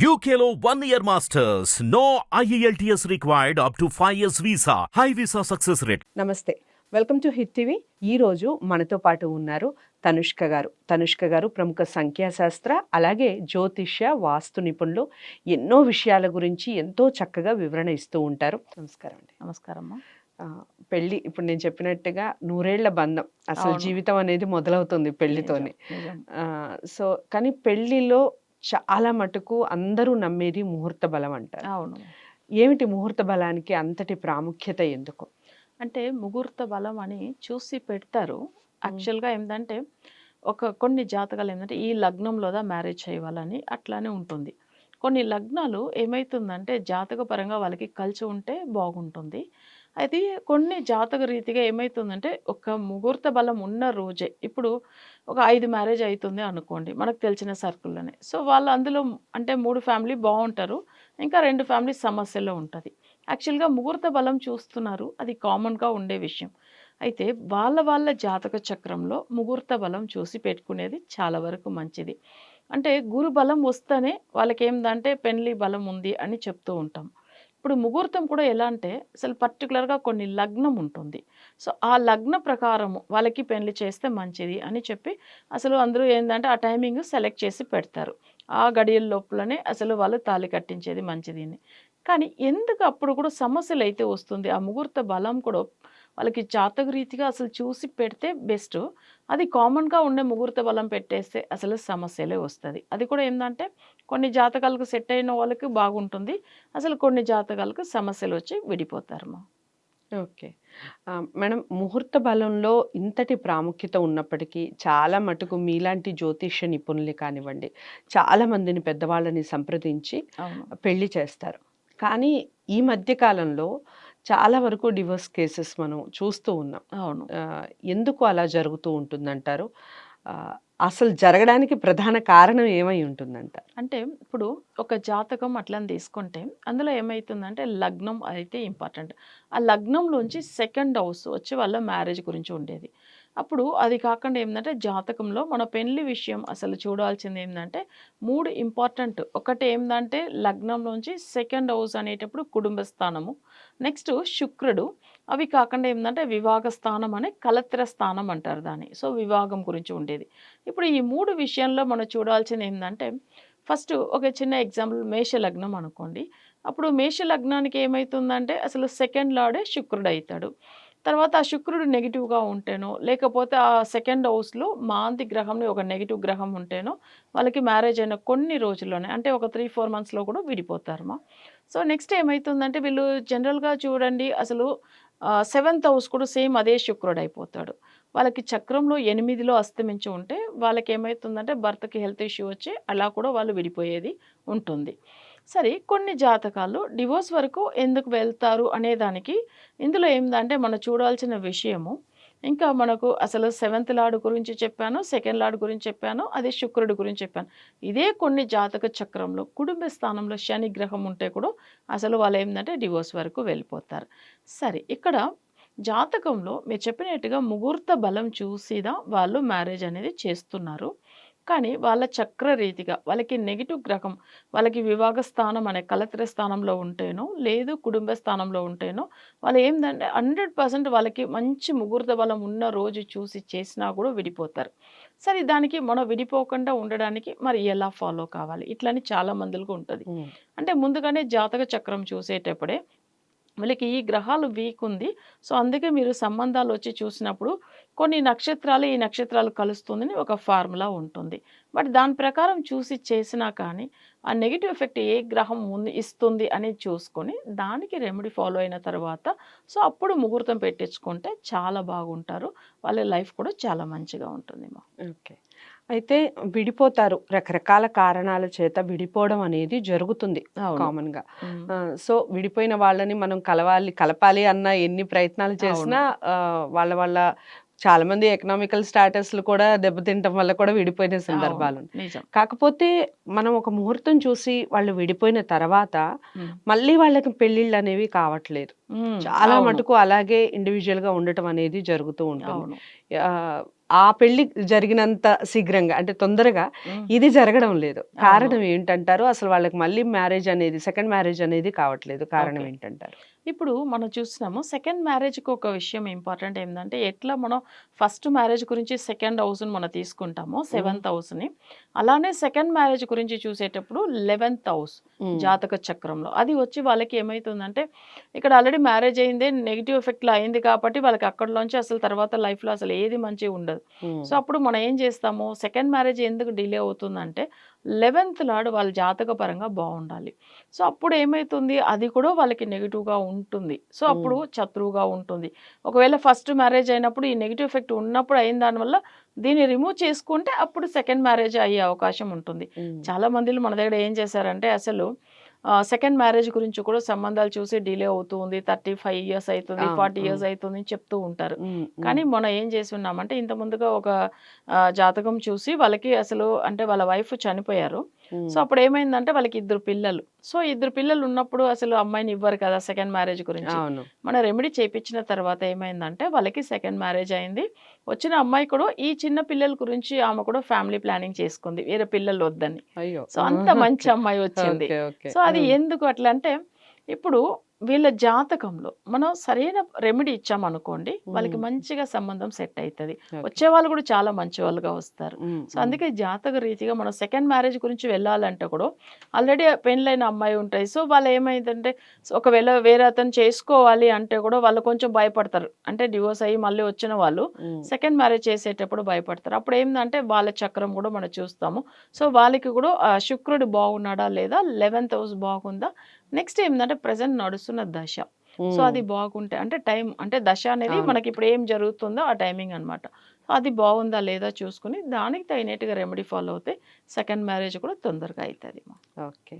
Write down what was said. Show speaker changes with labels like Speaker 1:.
Speaker 1: One year masters. No E IELTS required up to 5 years visa. High visa success rate.
Speaker 2: నమస్తే. Welcome to hit TV ఈ రోజు మనతో పాటు ఉన్నారు తనుష్క గారు. తనుష్క గారు ప్రముఖ సంఖ్యాశాస్త్ర అలాగే జ్యోతిష్య వాస్తు నిపుణులు. ఎన్నో విషయాల గురించి ఎంతో చక్కగా వివరణ ఇస్తూ ఉంటారు. నమస్కారం అండి.
Speaker 3: నమస్కారం
Speaker 2: ఆ, పెళ్ళి ఇప్పుడు నేను చెప్పినట్టుగా నూరేళ్ళ బంధం. అసలు. జీవితం అనేది మొదలవుతుంది పెళ్ళితోనే సో కానీ పెళ్ళిలో చాలా మటుకు అందరూ నమ్మేది ముహూర్త బలం అంటారు.
Speaker 3: అవును.
Speaker 2: ఏమిటి ముహూర్త బలానికి అంతటి ప్రాముఖ్యత ఎందుకు?
Speaker 3: అంటే ముహూర్త బలం అని చూసి పెడతారు. యాక్చువల్గా ఏంటంటే ఒక కొన్ని జాతకాలు ఏంటంటే ఈ లగ్నంలోదా మ్యారేజ్ చేయాలని అట్లానే ఉంటుంది. కొన్ని లగ్నాలు ఏమవుతుందంటే జాతక పరంగా వాళ్ళకి కలిసి ఉంటే బాగుంటుంది. అయితే కొన్ని జాతక రీతిగా ఏమవుతుందంటే ఒక ముహూర్త బలం ఉన్న రోజే. ఇప్పుడు ఒక ఐదు మ్యారేజ్ అవుతుంది అనుకోండి మనకు తెలిసిన సర్కిల్లోనే. సో వాళ్ళు అందులో అంటే మూడు ఫ్యామిలీ బాగుంటారు ఇంకా రెండు ఫ్యామిలీ సమస్యలో ఉంటుంది. యాక్చువల్గా ముహూర్త బలం చూస్తున్నారు అది కామన్గా ఉండే విషయం. అయితే వాళ్ళ వాళ్ళ జాతక చక్రంలో ముహూర్త బలం చూసి పెట్టుకునేది చాలా వరకు మంచిది. అంటే గురు బలం వస్తేనే వాళ్ళకి ఏందంటే పెళ్ళి బలం ఉంది అని చెప్తూ ఉంటాం. ఇప్పుడు ముహూర్తం కూడా ఎలా అంటే అసలు పర్టికులర్గా కొన్ని లగ్నం ఉంటుంది. సో ఆ లగ్న ప్రకారము వాళ్ళకి పెళ్ళి చేస్తే మంచిది అని చెప్పి అసలు అందరూ ఏంటంటే ఆ టైమింగ్ సెలెక్ట్ చేసి పెడతారు. ఆ గడియల లోపలనే అసలు వాళ్ళు తాళి కట్టించేది మంచిది అని. కానీ ఎందుకు అప్పుడు కూడా సమస్యలు అయితే వస్తుంది ఆ ముహూర్త బలం కూడా వాళ్ళకి జాతక రీతిగా అసలు చూసి పెడితే బెస్ట్. అది కామన్గా ఉండే ముహూర్త బలం పెట్టేస్తే అసలు సమస్యలే వస్తుంది. అది కూడా ఏంటంటే కొన్ని జాతకాలకు సెట్ అయిన వాళ్ళకి బాగుంటుంది. అసలు కొన్ని జాతకాలకు సమస్యలు వచ్చి విడిపోతారు మా.
Speaker 2: ఓకే. మేడం ముహూర్త బలంలో ఇంతటి ప్రాముఖ్యత ఉన్నప్పటికీ చాలా మటుకు మీలాంటి జ్యోతిష్య నిపుణులు కానివ్వండి చాలా మందిని పెద్దవాళ్ళని సంప్రదించి పెళ్ళి చేస్తారు. కానీ ఈ మధ్య కాలంలో చాలా వరకు డివోర్స్ కేసెస్ మనం చూస్తూ ఉన్నాం.
Speaker 3: అవును.
Speaker 2: ఎందుకు అలా జరుగుతూ ఉంటుందంటారు? అసలు జరగడానికి ప్రధాన కారణం ఏమై ఉంటుందంటారు?
Speaker 3: అంటే ఇప్పుడు ఒక జాతకం అట్లని తీసుకుంటే అందులో ఏమవుతుందంటే లగ్నం అయితే ఇంపార్టెంట్. ఆ లగ్నంలోంచి సెకండ్ హౌస్ వచ్చి వాళ్ళ మ్యారేజ్ గురించి ఉండేది. అప్పుడు అది కాకుండా ఏంటంటే జాతకంలో మన పెళ్ళి విషయం అసలు చూడాల్సింది ఏంటంటే మూడు ఇంపార్టెంట్. ఒకటి ఏంటంటే లగ్నంలోంచి సెకండ్ హౌస్ అనేటప్పుడు కుటుంబ స్థానము. నెక్స్ట్ శుక్రుడు. అవి కాకుండా ఏంటంటే వివాహ స్థానం అనే కలత్ర స్థానం అంటారు దాన్ని. సో వివాహం గురించి ఉండేది. ఇప్పుడు ఈ మూడు విషయంలో మనం చూడాల్సింది ఏంటంటే ఫస్ట్ ఒక చిన్న ఎగ్జాంపుల్ మేష లగ్నం అనుకోండి. అప్పుడు మేష లగ్నానికి ఏమవుతుందంటే అసలు సెకండ్ లాడే శుక్రుడు అవుతాడు తర్వాత ఆ శుక్రుడు నెగిటివ్గా ఉంటేనో లేకపోతే ఆ సెకండ్ హౌస్లో మాంతి గ్రహంని ఒక నెగిటివ్ గ్రహం ఉంటేనో వాళ్ళకి మ్యారేజ్ అయిన కొన్ని రోజుల్లోనే అంటే ఒక త్రీ ఫోర్ మంత్స్లో కూడా విడిపోతారమ్మా. సో నెక్స్ట్ ఏమవుతుందంటే వీళ్ళు జనరల్గా చూడండి అసలు సెవెంత్ హౌస్ కూడా సేమ్ అదే శుక్రుడు అయిపోతాడు. వాళ్ళకి చక్రంలో ఎనిమిదిలో అస్తమించి ఉంటే వాళ్ళకి ఏమవుతుందంటే భర్తకి హెల్త్ ఇష్యూ వచ్చి అలా కూడా వాళ్ళు విడిపోయేది ఉంటుంది. సరే కొన్ని జాతకాలు డివోర్స్ వరకు ఎందుకు వెళ్తారు అనే దానికి ఇందులో ఏందంటే మనం చూడాల్సిన విషయము. ఇంకా మనకు అసలు సెవెంత్ లార్డ్ గురించి చెప్పాను సెకండ్ లార్డ్ గురించి చెప్పాను అదే శుక్రుడి గురించి చెప్పాను. ఇదే కొన్ని జాతక చక్రంలో కుటుంబ స్థానంలో శని గ్రహం ఉంటే కూడా అసలు వాళ్ళు ఏంటంటే డివోర్స్ వరకు వెళ్ళిపోతారు. సరే ఇక్కడ జాతకంలో మీరు చెప్పినట్టుగా ముహూర్త బలం చూసిదా వాళ్ళు మ్యారేజ్ అనేది చేస్తున్నారు. కానీ వాళ్ళ చక్ర రీతిగా వాళ్ళకి నెగిటివ్ గ్రహం వాళ్ళకి వివాహ స్థానం అనే కలత్ర స్థానంలో ఉంటేనో లేదు కుటుంబ స్థానంలో ఉంటేనో వాళ్ళు ఏంటంటే హండ్రెడ్ పర్సెంట్ వాళ్ళకి మంచి ముహూర్త బలం ఉన్న రోజు చూసి చేసినా కూడా విడిపోతారు. సరే దానికి మనం విడిపోకుండా ఉండడానికి మరి ఎలా ఫాలో కావాలి? ఇట్లని చాలా మందికి ఉంటుంది. అంటే ముందుగానే జాతక చక్రం చూసేటప్పుడే వీళ్ళకి ఈ గ్రహాలు వీక్ ఉంది. సో అందుకే మీరు సంబంధాలు వచ్చి చూసినప్పుడు కొన్ని నక్షత్రాలు ఈ నక్షత్రాలు కలుస్తుందని ఒక ఫార్ములా ఉంటుంది. బట్ దాని ప్రకారం చూసి చేసినా కానీ ఆ నెగిటివ్ ఎఫెక్ట్ ఏ గ్రహం ఉంది ఇస్తుంది అని చూసుకొని దానికి రెమెడీ ఫాలో అయిన తర్వాత సో అప్పుడు ముహూర్తం పెట్టించుకుంటే చాలా బాగుంటారు. వాళ్ళ లైఫ్ కూడా చాలా మంచిగా ఉంటుంది మా
Speaker 2: ఓకే. అయితే విడిపోతారు. రకరకాల కారణాల చేత విడిపోవడం అనేది జరుగుతుంది. కామన్గా సో విడిపోయిన వాళ్ళని మనం కలవాలి కలపాలి అన్న ఎన్ని ప్రయత్నాలు చేసినా వాళ్ళ వాళ్ళ చాలా మంది ఎకనామికల్ స్టాటస్లు కూడా దెబ్బతింటం వల్ల కూడా విడిపోయిన సందర్భాలు కాకపోతే మనం ఒక ముహూర్తం చూసి వాళ్ళు విడిపోయిన తర్వాత. మళ్ళీ వాళ్ళకి పెళ్ళిళ్ళు అనేవి కావట్లేదు. చాలా మటుకు అలాగే ఇండివిజువల్గా ఉండటం అనేది జరుగుతూ ఉంటుంది. ఆ, పెళ్ళి జరిగినంత శీఘ్రంగా అంటే తొందరగా ఇది జరగడం లేదు. కారణం ఏంటంటారు? అసలు వాళ్ళకి మళ్ళీ మ్యారేజ్ అనేది సెకండ్ మ్యారేజ్ అనేది కావట్లేదు. కారణం. ఏంటంటారు?
Speaker 3: ఇప్పుడు మనం చూస్తున్నాము సెకండ్ మ్యారేజ్కి ఒక విషయం ఇంపార్టెంట్ ఏంటంటే ఎట్లా మనం ఫస్ట్ మ్యారేజ్ గురించి సెకండ్ హౌస్ని మనం తీసుకుంటామో సెవెంత్ హౌస్ని. అలానే సెకండ్ మ్యారేజ్ గురించి చూసేటప్పుడు లెవెన్త్ హౌస్ జాతక చక్రంలో. అది వచ్చి వాళ్ళకి ఏమవుతుందంటే ఇక్కడ ఆల్రెడీ మ్యారేజ్ అయిందే నెగిటివ్ ఎఫెక్ట్లో అయింది కాబట్టి వాళ్ళకి అక్కడలోంచి అసలు తర్వాత లైఫ్లో అసలు ఏది మంచిగా ఉండదు. సో అప్పుడు మనం ఏం చేస్తాము? సెకండ్ మ్యారేజ్ ఎందుకు డిలే అవుతుందంటే లెవెన్త్ లాడు వాళ్ళ జాతక పరంగా బాగుండాలి. సో అప్పుడు ఏమవుతుంది అది కూడా వాళ్ళకి నెగిటివ్గా ఉంటుంది. సో అప్పుడు శత్రువుగా ఉంటుంది. ఒకవేళ ఫస్ట్ మ్యారేజ్ అయినప్పుడు ఈ నెగిటివ్ ఎఫెక్ట్ ఉన్నప్పుడు అయిన దానివల్ల దీన్ని రిమూవ్ చేసుకుంటే అప్పుడు సెకండ్ మ్యారేజ్ అయ్యే అవకాశం ఉంటుంది. చాలా మందిలో మన దగ్గర ఏం చేశారంటే అసలు సెకండ్ మ్యారేజ్ గురించి కూడా సంబంధాలు చూసి డిలే అవుతుంది థర్టీ ఫైవ్ ఇయర్స్ అవుతుంది ఫార్టీ ఇయర్స్. అవుతుంది అని చెప్తూ ఉంటారు. కానీ మనం ఏం చేసి ఉన్నామంటే ఇంత ముందుగా ఒక జాతకం చూసి వాళ్ళకి అసలు అంటే వాళ్ళ వైఫ్ చనిపోయారు. సో అప్పుడు ఏమైందంటే వాళ్ళకి ఇద్దరు పిల్లలు. సో ఇద్దరు పిల్లలు ఉన్నప్పుడు అసలు అమ్మాయిని ఇవ్వరు కదా సెకండ్ మ్యారేజ్ గురించి. మన రెమెడీ చేయించిన తర్వాత ఏమైందంటే వాళ్ళకి సెకండ్ మ్యారేజ్ అయింది. వచ్చిన అమ్మాయి కూడా ఈ చిన్న పిల్లల గురించి ఆమె కూడా ఫ్యామిలీ ప్లానింగ్ చేసుకుంది. వేరే పిల్లలు వద్దని. సో అంత మంచి అమ్మాయి వచ్చింది. సో అది ఎందుకు అట్లా అంటే ఇప్పుడు వీళ్ళ జాతకంలో మనం సరైన రెమెడీ ఇచ్చామనుకోండి వాళ్ళకి. మంచిగా సంబంధం సెట్ అవుతుంది. వచ్చే వాళ్ళు కూడా చాలా మంచి వాళ్ళుగా వస్తారు సో అందుకే జాతక రీతిగా మనం సెకండ్ మ్యారేజ్ గురించి వెళ్ళాలంటే కూడా ఆల్రెడీ పెళ్ళైన అమ్మాయి ఉంటాయి. సో వాళ్ళు ఏమైందంటే ఒకవేళ వేరే అతను చేసుకోవాలి అంటే కూడా వాళ్ళు కొంచెం భయపడతారు. అంటే డివోర్స్ అయ్యి మళ్ళీ వచ్చిన వాళ్ళు సెకండ్ మ్యారేజ్ చేసేటప్పుడు భయపడతారు. అప్పుడు ఏంటంటే వాళ్ళ చక్రం కూడా మనం చూస్తాము. సో వాళ్ళకి కూడా శుక్రుడు బాగున్నాడా లేదా? లెవెన్త్ హౌస్ బాగుందా? నెక్స్ట్ ఏంటంటే ప్రజెంట్ నడుస్తున్న దశ. సో అది బాగుంటే అంటే టైం అంటే దశ అనేది. మనకి ఇప్పుడు ఏం జరుగుతుందో ఆ టైమింగ్ అనమాట అది బాగుందా లేదా చూసుకుని దానికి తగినట్టుగా రెమెడీ ఫాలో అవుతే సెకండ్ మ్యారేజ్ కూడా తొందరగా అవుతుంది
Speaker 2: ఓకే.